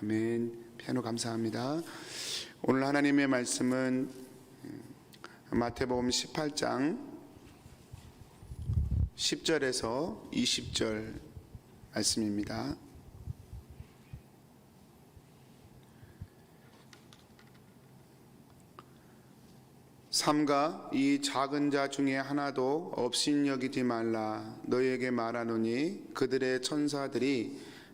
아멘. 피아노 감사합니다. 오늘 하나님의 말씀은 음, 마태복음 18장 10절에서 20절 말씀입니다. 삼가 이 작은 자 중에 하나도 없인 여기지 말라 너에게 말하노니 그들의 천사들이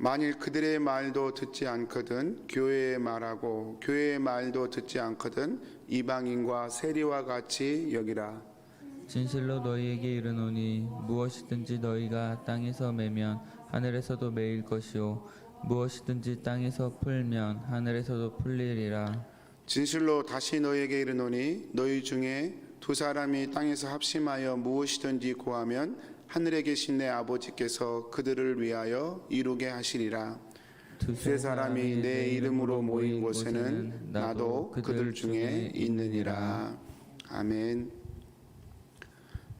만일 그들의 말도 듣지 않거든 교회의 말하고 교회의 말도 듣지 않거든 이방인과 세리와 같이 여기라. 진실로 너희에게 이르노니 무엇이든지 너희가 땅에서 매면 하늘에서도 매일 것이요 무엇이든지 땅에서 풀면 하늘에서도 풀리리라. 진실로 다시 너에게 이르노니 너희 중에 두 사람이 땅에서 합심하여 무엇이든지 구하면 하늘에 계신 내 아버지께서 그들을 위하여 이루게 하시리라. 세 사람이 내 이름으로 모인 곳에는 나도 그들 중에 있느니라. 아멘.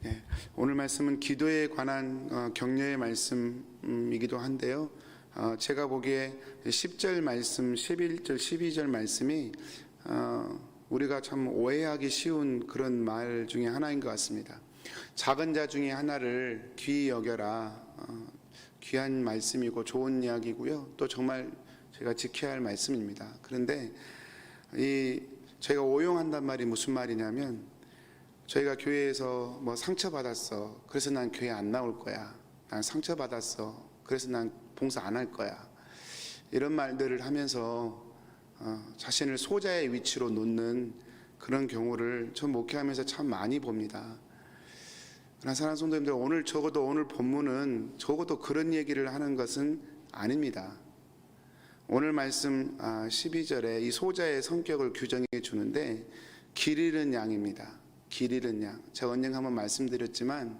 예, 오늘 말씀은 기도에 관한 어, 격려의 말씀이기도 한데요. 어, 제가 보기에 10절 말씀, 11절, 12절 말씀이 어, 우리가 참 오해하기 쉬운 그런 말 중에 하나인 것 같습니다. 작은 자 중에 하나를 귀히 여겨라. 어, 귀한 말씀이고 좋은 이야기고요. 또 정말 제가 지켜야 할 말씀입니다. 그런데 이 저희가 오용한단 말이 무슨 말이냐면 저희가 교회에서 뭐 상처 받았어. 그래서 난 교회 안 나올 거야. 난 상처 받았어. 그래서 난 봉사 안 할 거야. 이런 말들을 하면서 어, 자신을 소자의 위치로 놓는 그런 경우를 전 목회하면서 참 많이 봅니다. 그러나 사랑하는 성도님들 오늘 적어도 오늘 본문은 적어도 그런 얘기를 하는 것은 아닙니다. 오늘 말씀 12절에 이 소자의 성격을 규정해 주는데 길 잃은 양입니다. 길 잃은 양. 제가 언젠가 한번 말씀드렸지만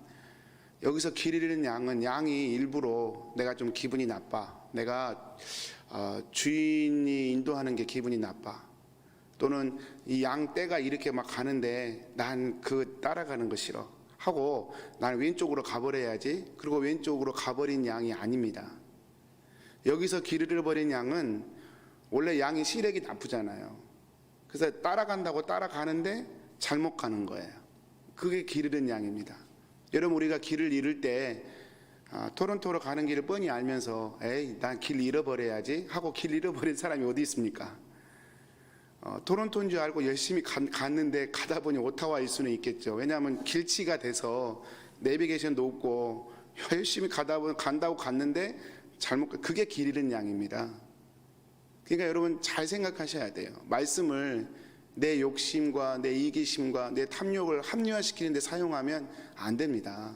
여기서 길 잃은 양은 양이 일부러 내가 좀 기분이 나빠. 내가 어, 주인이 인도하는 게 기분이 나빠. 또는 이 양 떼가 이렇게 막 가는데 난 그 따라가는 거 싫어. 하고 난 왼쪽으로 가버려야지. 그리고 왼쪽으로 가버린 양이 아닙니다. 여기서 길을 잃어버린 양은 원래 양이 시력이 나쁘잖아요. 그래서 따라간다고 따라가는데 잘못 가는 거예요. 그게 길 잃은 양입니다. 여러분 우리가 길을 잃을 때 아, 토론토로 가는 길을 뻔히 알면서 에이 난 길 잃어버려야지 하고 길 잃어버린 사람이 어디 있습니까? 어, 토론토인 줄 알고 열심히 가, 갔는데 가다 보니 오타와일 수는 있겠죠. 왜냐하면 길치가 돼서 내비게이션도 없고 열심히 가다 보니 간다고 갔는데 잘못 가- 그게 길 잃은 양입니다. 그러니까 여러분 잘 생각하셔야 돼요. 말씀을 내 욕심과 내 이기심과 내 탐욕을 합리화시키는데 사용하면 안 됩니다.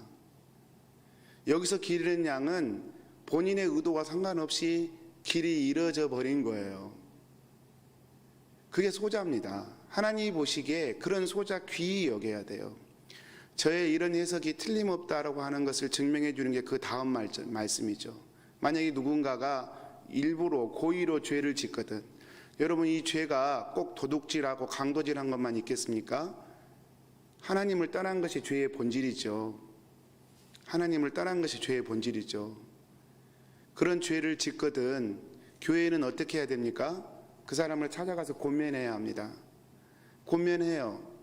여기서 길 잃은 양은 본인의 의도와 상관없이 길이 잃어져 버린 거예요. 그게 소자입니다. 하나님이 보시기에 그런 소자 귀히 여겨야 돼요. 저의 이런 해석이 틀림없다라고 하는 것을 증명해 주는 게 그 다음 말, 말씀이죠. 만약에 누군가가 일부러 고의로 죄를 짓거든. 여러분 이 죄가 꼭 도둑질하고 강도질한 것만 있겠습니까? 하나님을 떠난 것이 죄의 본질이죠. 하나님을 떠난 것이 죄의 본질이죠. 그런 죄를 짓거든 교회는 어떻게 해야 됩니까? 그 사람을 찾아가서 권면해야 합니다. 권면해요.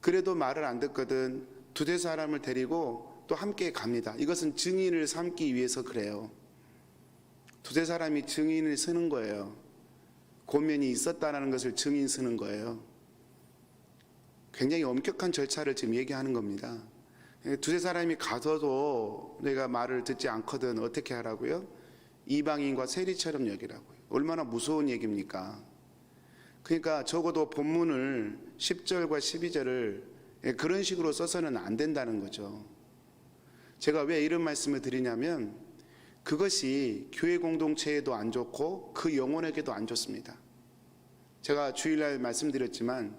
그래도 말을 안 듣거든 두세 사람을 데리고 또 함께 갑니다. 이것은 증인을 삼기 위해서 그래요. 두세 사람이 증인을 쓰는 거예요. 권면이 있었다는 것을 증인 쓰는 거예요. 굉장히 엄격한 절차를 지금 얘기하는 겁니다. 예, 두세 사람이 가서도 내가 말을 듣지 않거든 어떻게 하라고요? 이방인과 세리처럼 여기라고요. 얼마나 무서운 얘기입니까? 그러니까 적어도 본문을 10절과 12절을 예, 그런 식으로 써서는 안 된다는 거죠. 제가 왜 이런 말씀을 드리냐면 그것이 교회 공동체에도 안 좋고 그 영혼에게도 안 좋습니다. 제가 주일날 말씀드렸지만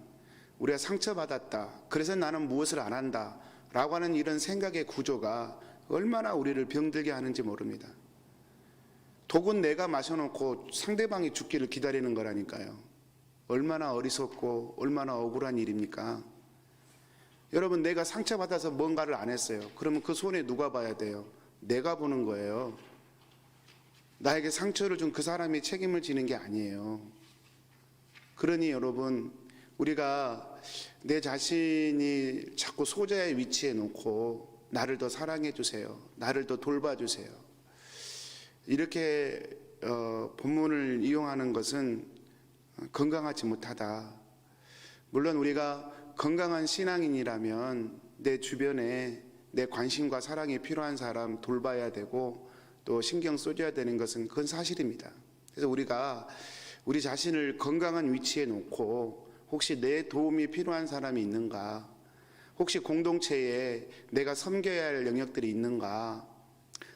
우리가 상처받았다. 그래서 나는 무엇을 안 한다. 라고 하는 이런 생각의 구조가 얼마나 우리를 병들게 하는지 모릅니다. 독은 내가 마셔놓고 상대방이 죽기를 기다리는 거라니까요. 얼마나 어리석고 얼마나 억울한 일입니까? 여러분, 내가 상처받아서 뭔가를 안 했어요. 그러면 그 손에 누가 봐야 돼요? 내가 보는 거예요. 나에게 상처를 준 그 사람이 책임을 지는 게 아니에요. 그러니 여러분, 우리가 내 자신이 자꾸 소자의 위치에 놓고 나를 더 사랑해 주세요. 나를 더 돌봐 주세요. 이렇게 어, 본문을 이용하는 것은 건강하지 못하다. 물론 우리가 건강한 신앙인이라면 내 주변에 내 관심과 사랑이 필요한 사람 돌봐야 되고 또 신경 써줘야 되는 것은 그건 사실입니다. 그래서 우리가 우리 자신을 건강한 위치에 놓고 혹시 내 도움이 필요한 사람이 있는가? 혹시 공동체에 내가 섬겨야 할 영역들이 있는가?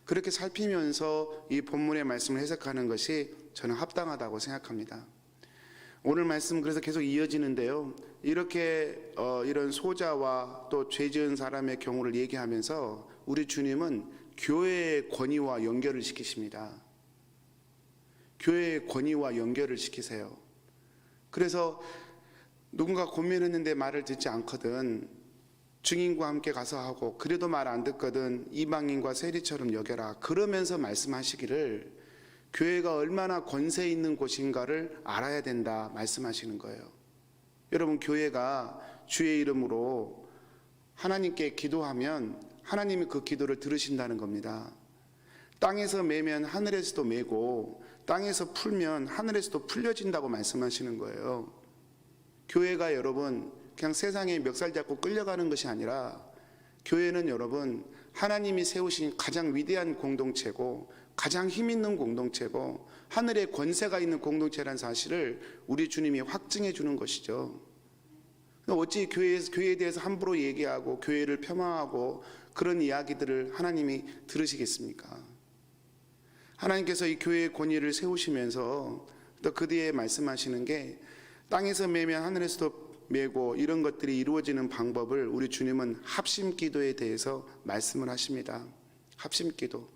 그렇게 살피면서 이 본문의 말씀을 해석하는 것이 저는 합당하다고 생각합니다. 오늘 말씀 그래서 계속 이어지는데요. 이렇게 어, 이런 소자와 또 죄지은 사람의 경우를 얘기하면서 우리 주님은 교회의 권위와 연결을 시키십니다. 교회의 권위와 연결을 시키세요. 그래서 누군가 고민했는데 말을 듣지 않거든 증인과 함께 가서 하고 그래도 말 안 듣거든 이방인과 세리처럼 여겨라 그러면서 말씀하시기를 교회가 얼마나 권세 있는 곳인가를 알아야 된다 말씀하시는 거예요. 여러분 교회가 주의 이름으로 하나님께 기도하면 하나님이 그 기도를 들으신다는 겁니다. 땅에서 매면 하늘에서도 매고 땅에서 풀면 하늘에서도 풀려진다고 말씀하시는 거예요. 교회가 여러분 그냥 세상에 멱살 잡고 끌려가는 것이 아니라 교회는 여러분 하나님이 세우신 가장 위대한 공동체고 가장 힘 있는 공동체고 하늘에 권세가 있는 공동체라는 사실을 우리 주님이 확증해 주는 것이죠. 어찌 교회, 교회에 대해서 함부로 얘기하고 교회를 폄하하고 그런 이야기들을 하나님이 들으시겠습니까? 하나님께서 이 교회의 권위를 세우시면서 또 그 뒤에 말씀하시는 게 땅에서 매면 하늘에서도 매고 이런 것들이 이루어지는 방법을 우리 주님은 합심 기도에 대해서 말씀을 하십니다. 합심 기도.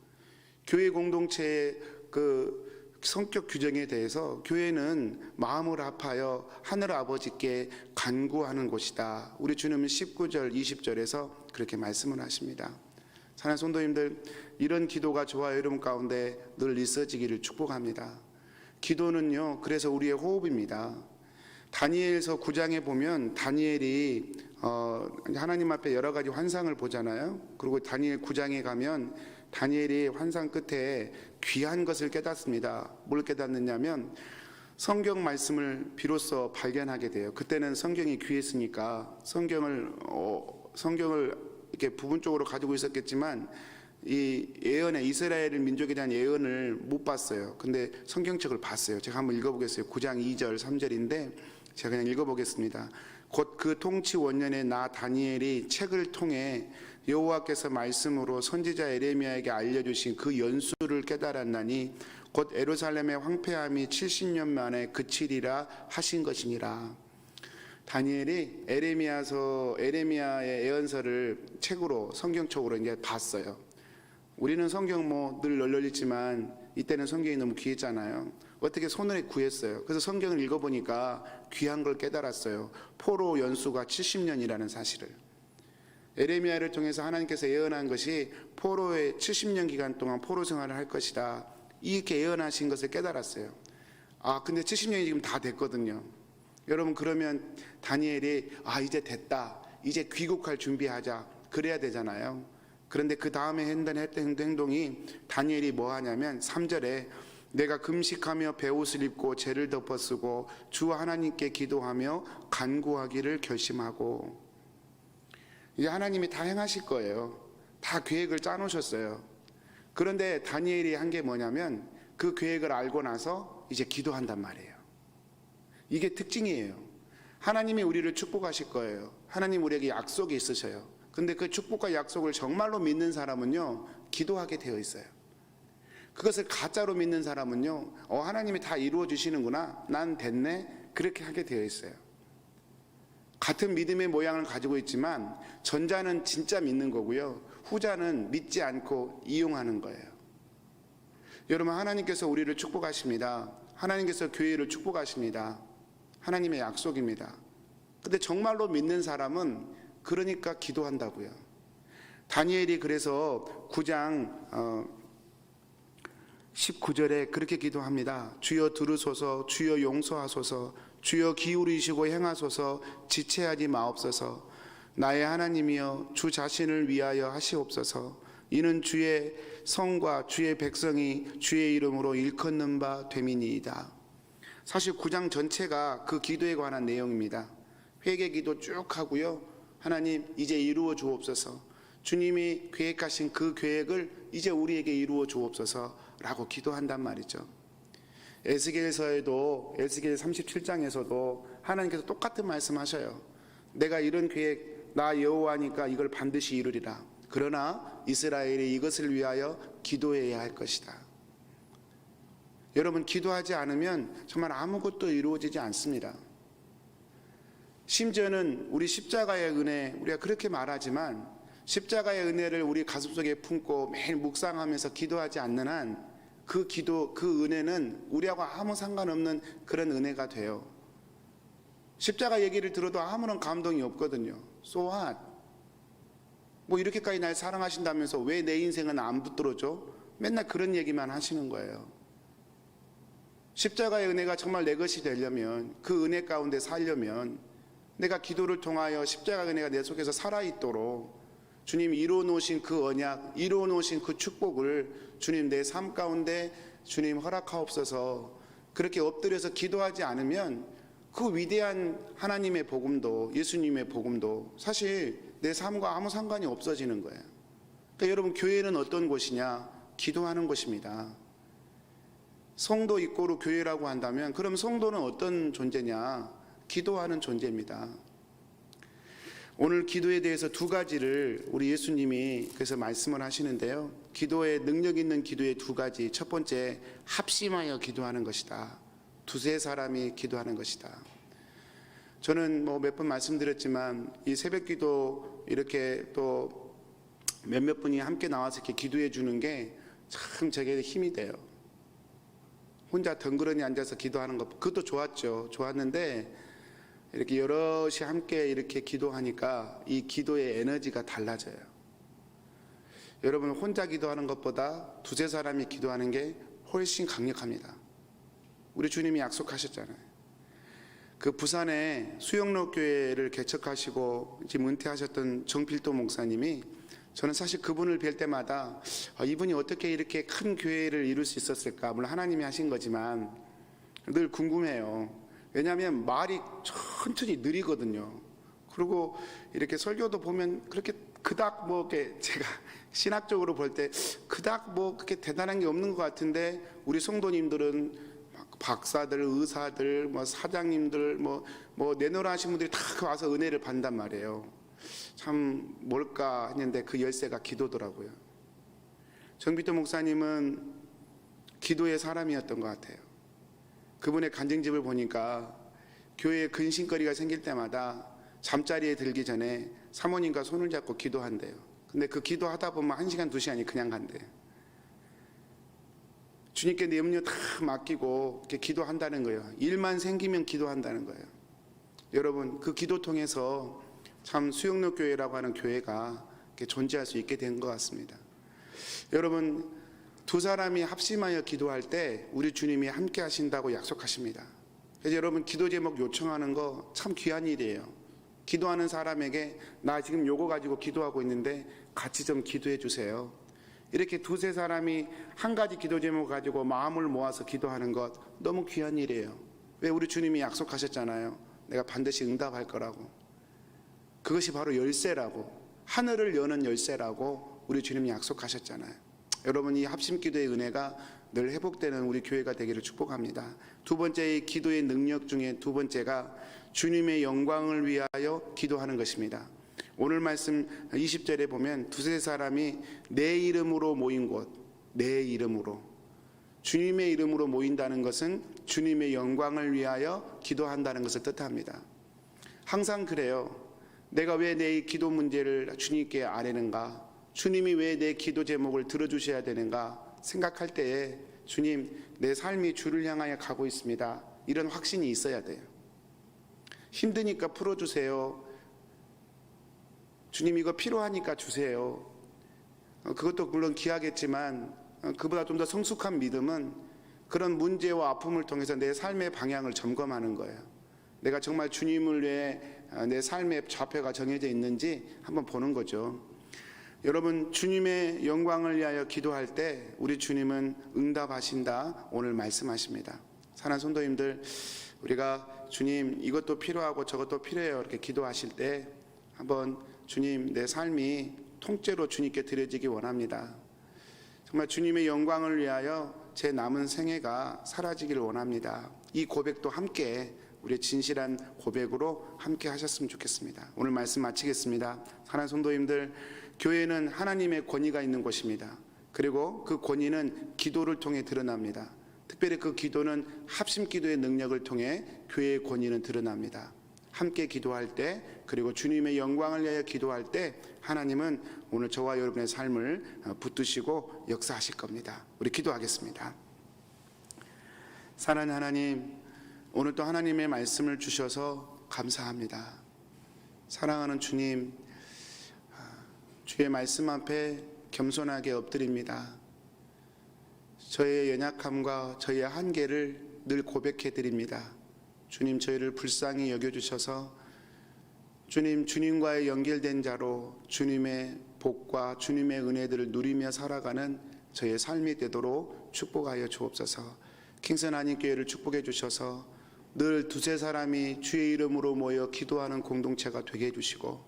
교회 공동체의 그 성격 규정에 대해서 교회는 마음을 합하여 하늘 아버지께 간구하는 곳이다. 우리 주님은 19절, 20절에서 그렇게 말씀을 하십니다. 사랑 성도님들 이런 기도가 저와 여러분 가운데 늘 있어지기를 축복합니다. 기도는요. 그래서 우리의 호흡입니다. 다니엘서 9장에 보면 다니엘이 어, 하나님 앞에 여러 가지 환상을 보잖아요. 그리고 다니엘 9장에 가면 다니엘이 환상 끝에 귀한 것을 깨닫습니다. 뭘 깨닫느냐면 성경 말씀을 비로소 발견하게 돼요. 그때는 성경이 귀했으니까 성경을 어, 성경을 이렇게 부분적으로 가지고 있었겠지만 이 예언의 이스라엘 민족에 대한 예언을 못 봤어요. 근데 성경책을 봤어요. 제가 한번 읽어보겠어요. 9장 2절 3절인데 제가 그냥 읽어보겠습니다. 곧 그 통치 원년에 나 다니엘이 책을 통해 여호와께서 말씀으로 선지자 에레미야에게 알려주신 그 연수를 깨달았나니 곧 에루살렘의 황폐함이 70년 만에 그치리라 하신 것이니라. 다니엘이 에레미야서 에레미야의 예언서를 책으로 성경책으로 이제 봤어요. 우리는 성경 뭐 늘 널널리지만 이때는 성경이 너무 귀했잖아요. 어떻게 손을 구했어요. 그래서 성경을 읽어보니까 귀한 걸 깨달았어요. 포로 연수가 70년이라는 사실을. 에레미야를 통해서 하나님께서 예언한 것이 포로의 70년 기간 동안 포로 생활을 할 것이다. 이렇게 예언하신 것을 깨달았어요. 아, 근데 70년이 지금 다 됐거든요. 여러분 그러면 다니엘이 아 이제 됐다. 이제 귀국할 준비하자. 그래야 되잖아요. 그런데 그 다음에 했던 행동이 다니엘이 뭐 하냐면 3절에 내가 금식하며 베옷을 입고 죄를 덮어쓰고 주 하나님께 기도하며 간구하기를 결심하고 이제 하나님이 다 행하실 거예요. 다 계획을 짜놓으셨어요. 그런데 다니엘이 한 게 뭐냐면 그 계획을 알고 나서 이제 기도한단 말이에요. 이게 특징이에요. 하나님이 우리를 축복하실 거예요. 하나님 우리에게 약속이 있으셔요. 근데 그 축복과 약속을 정말로 믿는 사람은요, 기도하게 되어 있어요. 그것을 가짜로 믿는 사람은요, 어, 하나님이 다 이루어 주시는구나. 난 됐네. 그렇게 하게 되어 있어요. 같은 믿음의 모양을 가지고 있지만 전자는 진짜 믿는 거고요. 후자는 믿지 않고 이용하는 거예요. 여러분 하나님께서 우리를 축복하십니다. 하나님께서 교회를 축복하십니다. 하나님의 약속입니다. 근데 정말로 믿는 사람은 그러니까 기도한다고요. 다니엘이 그래서 9장 어, 19절에 그렇게 기도합니다. 주여 들으소서, 주여 용서하소서, 주여 기울이시고 행하소서, 지체하지 마옵소서. 나의 하나님이여 주 자신을 위하여 하시옵소서. 이는 주의 성과 주의 백성이 주의 이름으로 일컫는 바 됨이니이다. 사실 9장 전체가 그 기도에 관한 내용입니다. 회개 기도 쭉 하고요. 하나님 이제 이루어 주옵소서. 주님이 계획하신 그 계획을 이제 우리에게 이루어 주옵소서라고 기도한단 말이죠. 에스겔서에도 에스겔 37장에서도 하나님께서 똑같은 말씀하셔요. 내가 이런 계획 나 여호와니까 이걸 반드시 이루리라. 그러나 이스라엘이 이것을 위하여 기도해야 할 것이다. 여러분 기도하지 않으면 정말 아무것도 이루어지지 않습니다. 심지어는 우리 십자가의 은혜 우리가 그렇게 말하지만 십자가의 은혜를 우리 가슴속에 품고 매일 묵상하면서 기도하지 않는 한 그 기도 그 은혜는 우리하고 아무 상관없는 그런 은혜가 돼요. 십자가 얘기를 들어도 아무런 감동이 없거든요. So what? 뭐 이렇게까지 날 사랑하신다면서 왜 내 인생은 안 붙들어줘? 맨날 그런 얘기만 하시는 거예요. 십자가의 은혜가 정말 내 것이 되려면 그 은혜 가운데 살려면 내가 기도를 통하여 십자가 은혜가 내 속에서 살아있도록 주님 이루어 놓으신 그 언약, 이루어 놓으신 그 축복을 주님 내 삶 가운데 주님 허락하옵소서 그렇게 엎드려서 기도하지 않으면 그 위대한 하나님의 복음도 예수님의 복음도 사실 내 삶과 아무 상관이 없어지는 거예요. 그러니까 여러분 교회는 어떤 곳이냐? 기도하는 곳입니다. 성도 이꼬로 교회라고 한다면 그럼 성도는 어떤 존재냐? 기도하는 존재입니다. 오늘 기도에 대해서 두 가지를 우리 예수님이 그래서 말씀을 하시는데요. 기도의 능력 있는 기도의 두 가지. 첫 번째 합심하여 기도하는 것이다. 두세 사람이 기도하는 것이다. 저는 뭐 몇 번 말씀드렸지만 이 새벽 기도 이렇게 또 몇몇 분이 함께 나와서 이렇게 기도해 주는 게 참 제게 힘이 돼요. 혼자 덩그러니 앉아서 기도하는 것 그것도 좋았죠. 좋았는데 이렇게 여럿이 함께 이렇게 기도하니까 이 기도의 에너지가 달라져요. 여러분 혼자 기도하는 것보다 두세 사람이 기도하는 게 훨씬 강력합니다. 우리 주님이 약속하셨잖아요. 그 부산에 수영로 교회를 개척하시고 지금 은퇴하셨던 정필도 목사님이 저는 사실 그분을 뵐 때마다 아, 이분이 어떻게 이렇게 큰 교회를 이룰 수 있었을까 물론 하나님이 하신 거지만 늘 궁금해요. 왜냐하면 말이 천천히 느리거든요. 그리고 이렇게 설교도 보면 그렇게 그닥 뭐 이렇게 제가 신학적으로 볼 때 그닥 뭐 그렇게 대단한 게 없는 것 같은데 우리 성도님들은 막 박사들, 의사들, 뭐 사장님들, 뭐, 뭐 내노라 하신 분들이 다 와서 은혜를 받는단 말이에요. 참 뭘까 했는데 그 열쇠가 기도더라고요. 정비도 목사님은 기도의 사람이었던 것 같아요. 그분의 간증집을 보니까 교회에 근심거리가 생길 때마다 잠자리에 들기 전에 사모님과 손을 잡고 기도한대요. 근데 그 기도하다 보면 한 시간, 두 시간이 그냥 간대요. 주님께 내 염려 다 맡기고 이렇게 기도한다는 거예요. 일만 생기면 기도한다는 거예요. 여러분 그 기도 통해서 참 수영로 교회라고 하는 교회가 존재할 수 있게 된 것 같습니다. 여러분 두 사람이 합심하여 기도할 때 우리 주님이 함께 하신다고 약속하십니다. 그래서 여러분 기도 제목 요청하는 거 참 귀한 일이에요. 기도하는 사람에게 나 지금 요거 가지고 기도하고 있는데 같이 좀 기도해 주세요. 이렇게 두세 사람이 한 가지 기도 제목 가지고 마음을 모아서 기도하는 것 너무 귀한 일이에요. 왜 우리 주님이 약속하셨잖아요. 내가 반드시 응답할 거라고. 그것이 바로 열쇠라고. 하늘을 여는 열쇠라고 우리 주님이 약속하셨잖아요. 여러분 이 합심 기도의 은혜가 늘 회복되는 우리 교회가 되기를 축복합니다. 두 번째 이 기도의 능력 중에 두 번째가 주님의 영광을 위하여 기도하는 것입니다. 오늘 말씀 20절에 보면 두세 사람이 내 이름으로 모인 곳, 내 이름으로 주님의 이름으로 모인다는 것은 주님의 영광을 위하여 기도한다는 것을 뜻합니다. 항상 그래요. 내가 왜 내 기도 문제를 주님께 아뢰는가? 주님이 왜 내 기도 제목을 들어주셔야 되는가? 생각할 때에 주님, 내 삶이 주를 향하여 가고 있습니다. 이런 확신이 있어야 돼요. 힘드니까 풀어주세요. 주님 이거 필요하니까 주세요. 어, 그것도 물론 귀하겠지만 어, 그보다 좀 더 성숙한 믿음은 그런 문제와 아픔을 통해서 내 삶의 방향을 점검하는 거예요. 내가 정말 주님을 위해 어, 내 삶의 좌표가 정해져 있는지 한번 보는 거죠. 여러분 주님의 영광을 위하여 기도할 때 우리 주님은 응답하신다 오늘 말씀하십니다. 사랑 성도님들 우리가 주님 이것도 필요하고 저것도 필요해요 이렇게 기도하실 때 한번 주님 내 삶이 통째로 주님께 드려지기 원합니다. 정말 주님의 영광을 위하여 제 남은 생애가 사라지기를 원합니다. 이 고백도 함께 우리의 진실한 고백으로 함께 하셨으면 좋겠습니다. 오늘 말씀 마치겠습니다. 사랑하는 성도님들, 교회는 하나님의 권위가 있는 곳입니다. 그리고 그 권위는 기도를 통해 드러납니다. 특별히 그 기도는 합심 기도의 능력을 통해 교회의 권위는 드러납니다. 함께 기도할 때 그리고 주님의 영광을 위하여 기도할 때 하나님은 오늘 저와 여러분의 삶을 어, 붙드시고 역사하실 겁니다. 우리 기도하겠습니다. 사랑하는 하나님, 오늘 또 하나님의 말씀을 주셔서 감사합니다. 사랑하는 주님, 아, 주의 말씀 앞에 겸손하게 엎드립니다. 저의 연약함과 저의 한계를 늘 고백해 드립니다. 주님 저희를 불쌍히 여겨 주셔서 주님 주님과의 연결된 자로 주님의 복과 주님의 은혜들을 누리며 살아가는 저의 삶이 되도록 축복하여 주옵소서. 킹선 한인 교회를 축복해 주셔서 늘 두세 사람이 주의 이름으로 모여 기도하는 공동체가 되게 해 주시고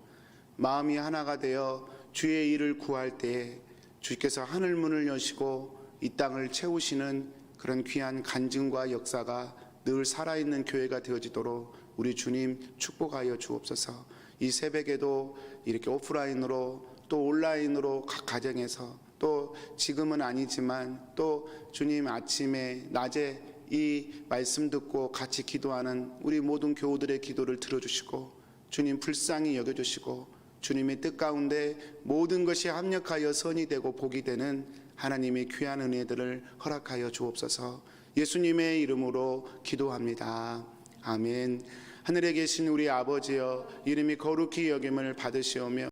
마음이 하나가 되어 주의 일을 구할 때 주께서 하늘 문을 여시고 이 땅을 채우시는 그런 귀한 간증과 역사가 늘 살아있는 교회가 되어지도록 우리 주님 축복하여 주옵소서. 이 새벽에도 이렇게 오프라인으로 또 온라인으로 각 가정에서 또 지금은 아니지만 또 주님 아침에 낮에 이 말씀 듣고 같이 기도하는 우리 모든 교우들의 기도를 들어주시고 주님 불쌍히 여겨주시고 주님의 뜻 가운데 모든 것이 합력하여 선이 되고 복이 되는 하나님의 귀한 은혜들을 허락하여 주옵소서 예수님의 이름으로 기도합니다. 아멘. 하늘에 계신 우리 아버지여 이름이 거룩히 여김을 받으시오며